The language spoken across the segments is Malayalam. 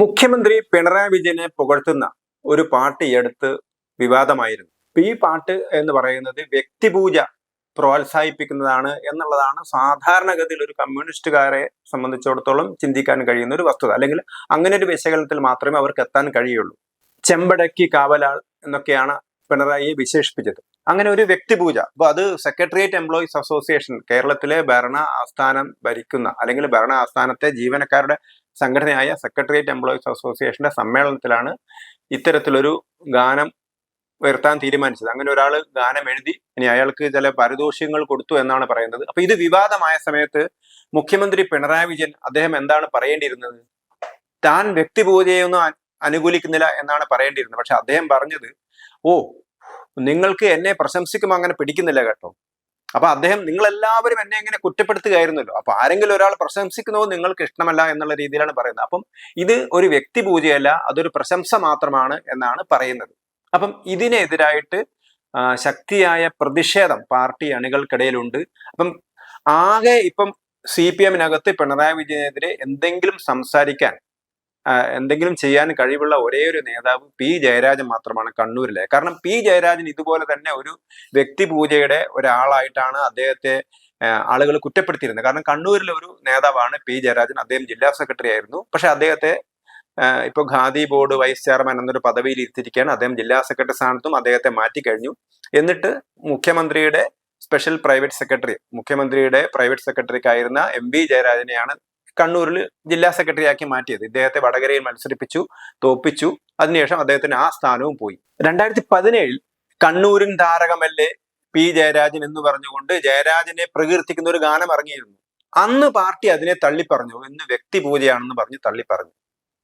മുഖ്യമന്ത്രി പിണറായി വിജയനെ പുകഴ്ത്തുന്ന ഒരു പാട്ട് എടുത്ത് വിവാദമായിരുന്നു. ഈ പാട്ട് എന്ന് പറയുന്നത് വ്യക്തിപൂജ പ്രോത്സാഹിപ്പിക്കുന്നതാണ് എന്നുള്ളതാണ് സാധാരണഗതിയിൽ ഒരു കമ്മ്യൂണിസ്റ്റുകാരെ സംബന്ധിച്ചിടത്തോളം ചിന്തിക്കാൻ കഴിയുന്ന ഒരു വസ്തുത. അല്ലെങ്കിൽ അങ്ങനെ ഒരു വിശകലനത്തിൽ മാത്രമേ അവർക്ക് എത്താൻ കഴിയുള്ളൂ. ചെമ്പടക്കി കാവലാൾ എന്നൊക്കെയാണ് പിണറായിയെ വിശേഷിപ്പിച്ചത്. അങ്ങനെ ഒരു വ്യക്തിപൂജ. അപ്പൊ അത് സെക്രട്ടേറിയറ്റ് എംപ്ലോയീസ് അസോസിയേഷൻ കേരളത്തിലെ ഭരണ ആസ്ഥാനം ഭരിക്കുന്ന അല്ലെങ്കിൽ ഭരണ ആസ്ഥാനത്തെ ജീവനക്കാരുടെ സംഘടനയായ സെക്രട്ടേറിയറ്റ് എംപ്ലോയീസ് അസോസിയേഷന്റെ സമ്മേളനത്തിലാണ് ഇത്തരത്തിലൊരു ഗാനം ഉയർത്താൻ തീരുമാനിച്ചത്. അങ്ങനെ ഒരാൾ ഗാനം എഴുതി ഇനി അയാൾക്ക് ചില പാരിതോഷികങ്ങൾ കൊടുത്തു എന്നാണ് പറയുന്നത്. അപ്പൊ ഇത് വിവാദമായ സമയത്ത് മുഖ്യമന്ത്രി പിണറായി വിജയൻ അദ്ദേഹം എന്താണ് പറയേണ്ടിയിരുന്നത്? താൻ വ്യക്തിപൂജയൊന്നും അനുകൂലിക്കുന്നില്ല എന്നാണ് പറയേണ്ടിയിരുന്നത്. പക്ഷെ അദ്ദേഹം പറഞ്ഞത് ഓ നിങ്ങൾക്ക് എന്നെ പ്രശംസിക്കുമ്പോൾ അങ്ങനെ പിടിക്കുന്നില്ല കേട്ടോ. അപ്പൊ അദ്ദേഹം നിങ്ങളെല്ലാവരും എന്നെ ഇങ്ങനെ കുറ്റപ്പെടുത്തുകയായിരുന്നല്ലോ. അപ്പൊ ആരെങ്കിലും ഒരാൾ പ്രശംസിക്കുന്നത് നിങ്ങൾക്ക് ഇഷ്ടമല്ല എന്നുള്ള രീതിയിലാണ് പറയുന്നത്. അപ്പം ഇത് ഒരു വ്യക്തി പൂജയല്ല അതൊരു പ്രശംസ മാത്രമാണ് എന്നാണ് പറയുന്നത്. അപ്പം ഇതിനെതിരായിട്ട് ശക്തിയായ പ്രതിഷേധം പാർട്ടി അണികൾക്കിടയിലുണ്ട്. അപ്പം ആകെ ഇപ്പം സി പി എമ്മിനകത്ത് പിണറായി വിജയനെതിരെ എന്തെങ്കിലും സംസാരിക്കാൻ എന്തെങ്കിലും ചെയ്യാൻ കഴിവുള്ള ഒരേ ഒരു നേതാവ് പി. ജയരാജൻ മാത്രമാണ് കണ്ണൂരിലെ. കാരണം പി. ജയരാജൻ ഇതുപോലെ തന്നെ ഒരു വ്യക്തിപൂജയുടെ ഒരാളായിട്ടാണ് അദ്ദേഹത്തെ ആളുകൾ കുറ്റപ്പെടുത്തിയിരുന്നത്. കാരണം കണ്ണൂരിലെ ഒരു നേതാവാണ് പി. ജയരാജൻ. അദ്ദേഹം ജില്ലാ സെക്രട്ടറി ആയിരുന്നു. പക്ഷെ അദ്ദേഹത്തെ ഇപ്പൊ ഖാദി ബോർഡ് വൈസ് ചെയർമാൻ എന്നൊരു പദവിയിൽ ഇരുത്തിയിരിക്കുകയാണ്. അദ്ദേഹം ജില്ലാ സെക്രട്ടറി സ്ഥാനത്തും അദ്ദേഹത്തെ മാറ്റി കഴിഞ്ഞു. എന്നിട്ട് മുഖ്യമന്ത്രിയുടെ സ്പെഷ്യൽ പ്രൈവറ്റ് സെക്രട്ടറി മുഖ്യമന്ത്രിയുടെ പ്രൈവറ്റ് സെക്രട്ടറിക്കായിരുന്ന എം. വി. ജയരാജനെയാണ് കണ്ണൂരിൽ ജില്ലാ സെക്രട്ടറി ആക്കി മാറ്റിയത്. ഇദ്ദേഹത്തെ വടകരയിൽ മത്സരിപ്പിച്ചു തോപ്പിച്ചു. അതിനുശേഷം അദ്ദേഹത്തിന് ആ സ്ഥാനവും പോയി. രണ്ടായിരത്തി പതിനേഴിൽ കണ്ണൂരിൻ താരകമല്ലേ പി ജയരാജൻ എന്ന് പറഞ്ഞുകൊണ്ട് ജയരാജനെ പ്രകീർത്തിക്കുന്ന ഒരു ഗാനം ഇറങ്ങിയിരുന്നു. അന്ന് പാർട്ടി അതിനെ തള്ളിപ്പറഞ്ഞു. എന്ന് വ്യക്തിപൂജയാണെന്ന് പറഞ്ഞ് തള്ളിപ്പറഞ്ഞു.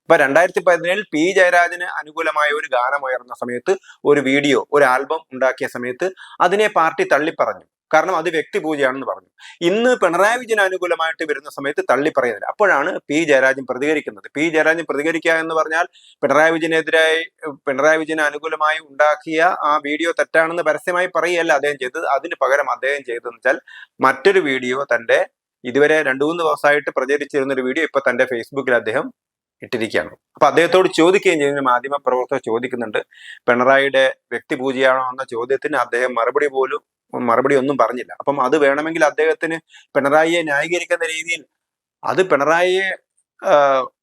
ഇപ്പൊ രണ്ടായിരത്തി പതിനേഴിൽ പി ജയരാജന് അനുകൂലമായ ഒരു ഗാനം ഉയർന്ന സമയത്ത് ഒരു വീഡിയോ ഒരു ആൽബം ഉണ്ടാക്കിയ സമയത്ത് അതിനെ പാർട്ടി തള്ളിപ്പറഞ്ഞു. കാരണം അത് വ്യക്തിപൂജയാണെന്ന് പറഞ്ഞു. ഇന്ന് പിണറായി വിജയൻ അനുകൂലമായിട്ട് വരുന്ന സമയത്ത് തള്ളി തള്ളിപ്പറയുന്നില്ല അപ്പോഴാണ് പി ജയരാജൻ പ്രതികരിക്കുന്നത്. പി ജയരാജൻ പ്രതികരിക്കുക എന്ന് പറഞ്ഞാൽ പിണറായി വിജയനെതിരായി പിണറായി വിജയന് അനുകൂലമായി ഉണ്ടാക്കിയ ആ വീഡിയോ തെറ്റാണെന്ന് പരസ്യമായി പറയുകയല്ല അദ്ദേഹം ചെയ്തത്. അതിന് പകരം അദ്ദേഹം ചെയ്തതെന്ന് വെച്ചാൽ മറ്റൊരു വീഡിയോ തന്റെ ഇതുവരെ രണ്ടു മൂന്ന് ദിവസമായിട്ട് പ്രചരിച്ചിരുന്ന ഒരു വീഡിയോ ഇപ്പൊ തന്റെ ഫേസ്ബുക്കിൽ അദ്ദേഹം ഇട്ടിരിക്കുകയാണ്. അപ്പൊ അദ്ദേഹത്തോട് ചോദിക്കുകയും ചെയ്യുന്ന മാധ്യമ പ്രവർത്തകർ ചോദിക്കുന്നുണ്ട് പിണറായിയുടെ വ്യക്തിപൂജയാണോ എന്ന ചോദ്യത്തിന് അദ്ദേഹം മറുപടി പോലും മറുപടി ഒന്നും പറഞ്ഞില്ല. അപ്പം അത് വേണമെങ്കിൽ അദ്ദേഹത്തിന് പിണറായിയെ ന്യായീകരിക്കുന്ന രീതിയിൽ അത് പിണറായിയെ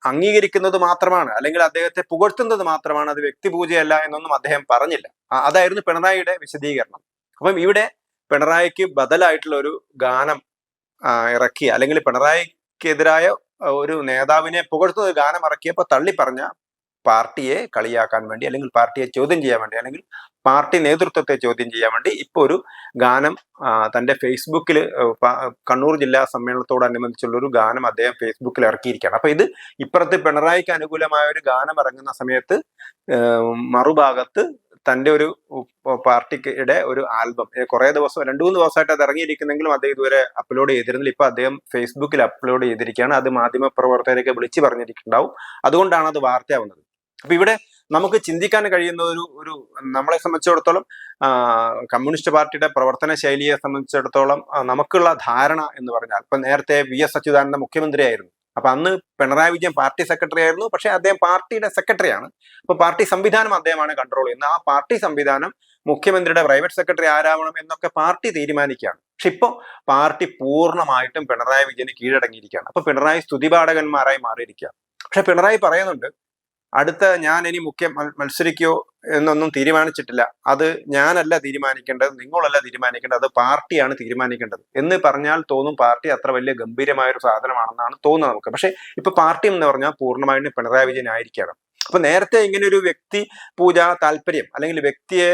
അംഗീകരിക്കുന്നത് മാത്രമാണ്. അല്ലെങ്കിൽ അദ്ദേഹത്തെ പുകഴ്ത്തുന്നത് മാത്രമാണ്. അത് വ്യക്തിപൂജയല്ല എന്നൊന്നും അദ്ദേഹം പറഞ്ഞില്ല. അതായിരുന്നു പിണറായിയുടെ വിശദീകരണം. അപ്പം ഇവിടെ പിണറായിക്ക് ബദലായിട്ടുള്ള ഒരു ഗാനം ഇറക്കി. അല്ലെങ്കിൽ പിണറായിക്കെതിരായ ഒരു നേതാവിനെ പുകഴ്ത്തുന്ന ഗാനം ഇറക്കിയപ്പോൾ തള്ളി പറഞ്ഞ പാർട്ടിയെ കളിയാക്കാൻ വേണ്ടി അല്ലെങ്കിൽ പാർട്ടിയെ ചോദ്യം ചെയ്യാൻ വേണ്ടി അല്ലെങ്കിൽ പാർട്ടി നേതൃത്വത്തെ ചോദ്യം ചെയ്യാൻ വേണ്ടി ഇപ്പോൾ ഒരു ഗാനം തന്റെ ഫേസ്ബുക്കിൽ കണ്ണൂർ ജില്ലാ സമ്മേളനത്തോടനുബന്ധിച്ചുള്ള ഒരു ഗാനം അദ്ദേഹം ഫേസ്ബുക്കിൽ ഇറക്കിയിരിക്കുകയാണ്. അപ്പോൾ ഇത് ഇപ്പുറത്ത് പിണറായിക്ക് അനുകൂലമായ ഒരു ഗാനം ഇറങ്ങുന്ന സമയത്ത് മറുഭാഗത്ത് തന്റെ ഒരു പാർട്ടിയുടെ ഒരു ആൽബം കുറെ ദിവസം രണ്ടു മൂന്ന് ദിവസമായിട്ട് അത് ഇറങ്ങിയിരിക്കുന്നെങ്കിലും അദ്ദേഹം ഇതുവരെ അപ്ലോഡ് ചെയ്തിരുന്നില്ല. ഇപ്പൊ അദ്ദേഹം ഫേസ്ബുക്കിൽ അപ്ലോഡ് ചെയ്തിരിക്കുകയാണ്. അത് മാധ്യമ പ്രവർത്തകരൊക്കെ വിളിച്ചു പറഞ്ഞിരിക്കുന്നുണ്ടാവും. അതുകൊണ്ടാണ് അത് വാർത്തയാവുന്നത്. അപ്പൊ ഇവിടെ നമുക്ക് ചിന്തിക്കാൻ കഴിയുന്ന ഒരു ഒരു നമ്മളെ സംബന്ധിച്ചിടത്തോളം കമ്മ്യൂണിസ്റ്റ് പാർട്ടിയുടെ പ്രവർത്തന ശൈലിയെ സംബന്ധിച്ചിടത്തോളം നമുക്കുള്ള ധാരണ എന്ന് പറഞ്ഞാൽ ഇപ്പൊ നേരത്തെ വി എസ് അച്യുതാനന്ദ മുഖ്യമന്ത്രിയായിരുന്നു. അപ്പൊ അന്ന് പിണറായി വിജയൻ പാർട്ടി സെക്രട്ടറി ആയിരുന്നു പക്ഷെ അദ്ദേഹം പാർട്ടിയുടെ സെക്രട്ടറി ആണ്. അപ്പൊ പാർട്ടി സംവിധാനം അദ്ദേഹമാണ് കൺട്രോൾ ചെയ്യുന്നത്. ആ പാർട്ടി സംവിധാനം മുഖ്യമന്ത്രിയുടെ പ്രൈവറ്റ് സെക്രട്ടറി ആരാവണം എന്നൊക്കെ പാർട്ടി തീരുമാനിക്കുകയാണ്. പക്ഷെ ഇപ്പൊ പാർട്ടി പൂർണമായിട്ടും പിണറായി വിജയന് കീഴടങ്ങിയിരിക്കുകയാണ്. അപ്പൊ പിണറായി സ്തുതിപാഠകന്മാരായി മാറിയിരിക്കുകയാണ്. പക്ഷെ പിണറായി പറയുന്നുണ്ട് അടുത്ത ഞാൻ ഇനി മുഖ്യ മത്സരിക്കോ എന്നൊന്നും തീരുമാനിച്ചിട്ടില്ല. അത് ഞാനല്ല തീരുമാനിക്കേണ്ടത് നിങ്ങളല്ല തീരുമാനിക്കേണ്ടത് അത് പാർട്ടിയാണ് തീരുമാനിക്കേണ്ടത്. എന്ന് പറഞ്ഞാൽ തോന്നും പാർട്ടി അത്ര വലിയ ഗംഭീരമായ ഒരു സാധനമാണെന്നാണ് തോന്നുന്നത് നമുക്ക്. പക്ഷെ ഇപ്പൊ പാർട്ടി എന്ന് പറഞ്ഞാൽ പൂർണമായിട്ടും പിണറായി വിജയൻ ആയിരിക്കണം അപ്പൊ നേരത്തെ ഇങ്ങനെ ഒരു വ്യക്തി പൂജ താല്പര്യം അല്ലെങ്കിൽ വ്യക്തിയെ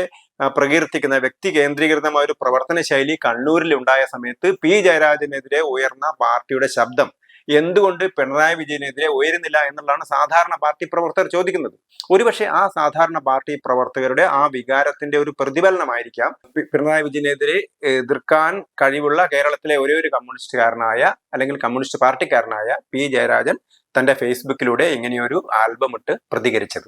പ്രകീർത്തിക്കുന്ന വ്യക്തി കേന്ദ്രീകൃതമായ ഒരു പ്രവർത്തന ശൈലി കണ്ണൂരിൽ ഉണ്ടായ സമയത്ത് പി ജയരാജനെതിരെ ഉയർന്ന പാർട്ടിയുടെ ശബ്ദം എന്തുകൊണ്ട് പിണറായി വിജയനെതിരെ ഉയരുന്നില്ല എന്നുള്ളതാണ് സാധാരണ പാർട്ടി പ്രവർത്തകർ ചോദിക്കുന്നത്. ഒരുപക്ഷെ ആ സാധാരണ പാർട്ടി പ്രവർത്തകരുടെ ആ വികാരത്തിന്റെ ഒരു പ്രതിഫലനമായിരിക്കാം പിണറായി വിജയനെതിരെ എതിർക്കാൻ കഴിവുള്ള കേരളത്തിലെ ഒരേ ഒരു കമ്മ്യൂണിസ്റ്റുകാരനായ അല്ലെങ്കിൽ കമ്മ്യൂണിസ്റ്റ് പാർട്ടിക്കാരനായ പി ജയരാജൻ തന്റെ ഫേസ്ബുക്കിലൂടെ ഇങ്ങനെയൊരു ആൽബം ഇട്ട് പ്രതികരിച്ചത്.